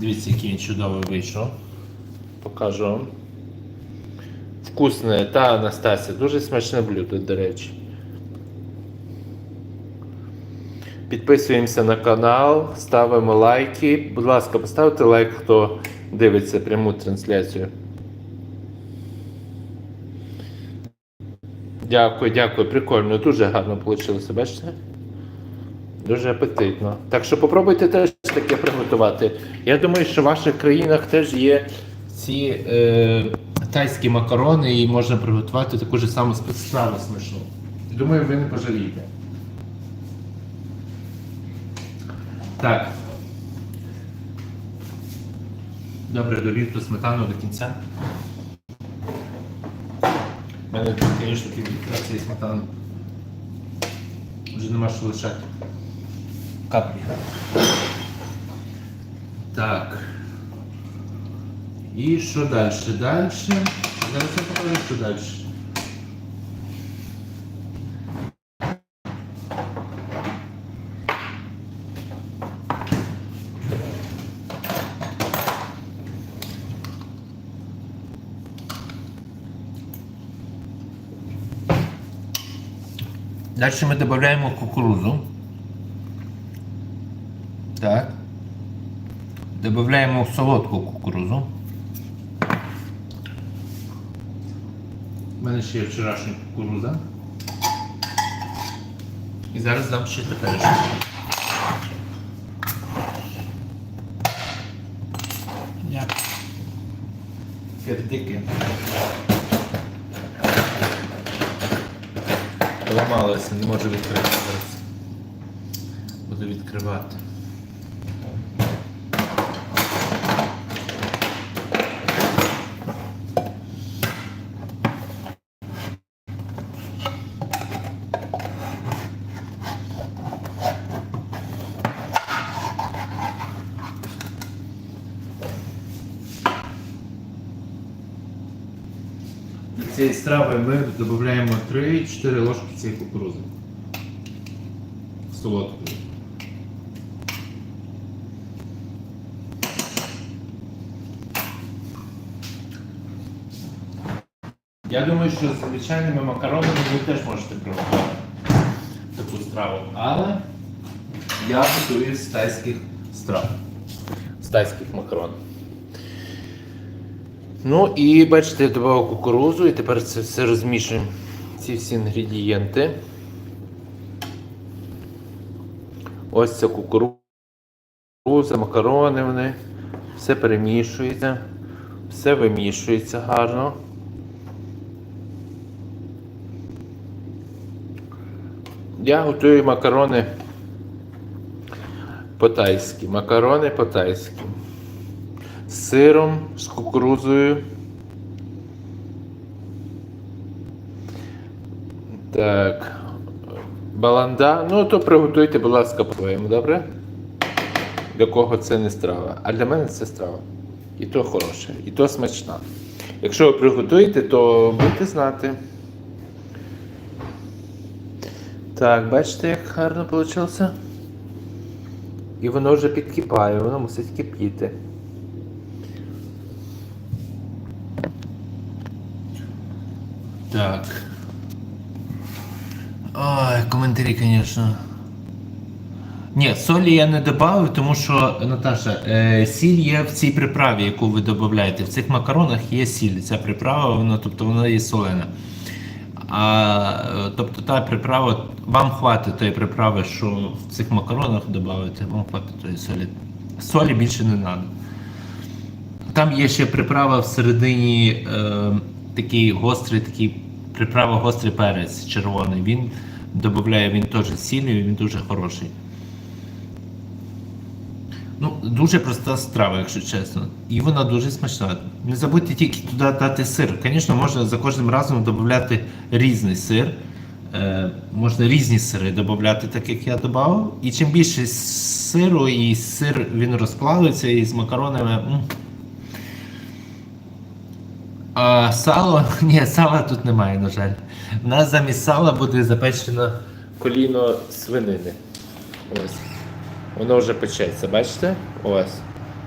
Дивіться, який він чудовий вийшов. Покажу вам. Вкусне, та Анастасія, дуже смачне блюдо, до речі. Підписуємося на канал, ставимо лайки. Будь ласка, поставте лайк, хто дивиться пряму трансляцію. Дякую, дякую, прикольно, дуже гарно вийшло, бачите? Дуже апетитно. Так що попробуйте теж таке приготувати. Я думаю, що в ваших країнах теж є ці е, тайські макарони і можна приготувати таку ж саму спецстраву смачну. Думаю, ви не пожалієте. Так. Добре, довів ту сметану до кінця. У мене, звісно, цієї сметани. Вже нема що лишати. Каплі. Так. І що далі? Далі. Зараз я покажу, що далі. Далі ми додаємо кукурузу. Так. Додаємо солодку кукурузу. У мене ще є вчорашня кукуруза. І зараз дам ще теперішню. Як? Кердики. Ламалося, не можу відкрити зараз. Буду відкривати. Цієї страви ми додаємо 3-4 ложки цієї кукурузи. Солодкої. Я думаю, що з звичайними макаронами ви теж можете приготувати таку страву. Але я готую з тайських страв. З тайських макарон. Ну і бачите, я додав кукурузу і тепер це все розмішуємо. Ці всі інгредієнти. Ось ця кукуруза, макарони вони. Все перемішується, все вимішується гарно. Я готую макарони по-тайськи. Макарони по-тайськи. З сиром, з кукурузою. Так. Баланда. Ну, то приготуйте, будь ласка, по-своєму, добре? Для кого це не страва. А для мене це страва. І то хороше, і то смачна. Якщо ви приготуєте, то будете знати. Так, бачите, як гарно вийшло? І воно вже підкипає, воно мусить кипіти. Так. Ой, коментарі, звісно. Ні, солі я не додав, тому що, Наташа, е, сіль є в цій приправі, яку ви додаєте. В цих макаронах є сіль. Ця приправа, вона, тобто вона є солена. А, е, тобто та приправа, вам хватить тої приправи, що в цих макаронах додати, вам хватить тої солі. Солі більше не треба. Там є ще приправа всередині е, такий гострий, такий приправа гострий перець червоний. Він додає він теж і він дуже хороший. Ну, дуже проста страва, якщо чесно. І вона дуже смачна. Не забудьте тільки туди дати сир. Звісно, можна за кожним разом додати різний сир. Е, можна різні сири додати, так як я додав. І чим більше сиру, і сир він розплавиться і з макаронами. А сало? Ні, сала тут немає, на жаль. У нас замість сала буде запечено коліно свинини. Ось. Воно вже печеться, бачите? Ось.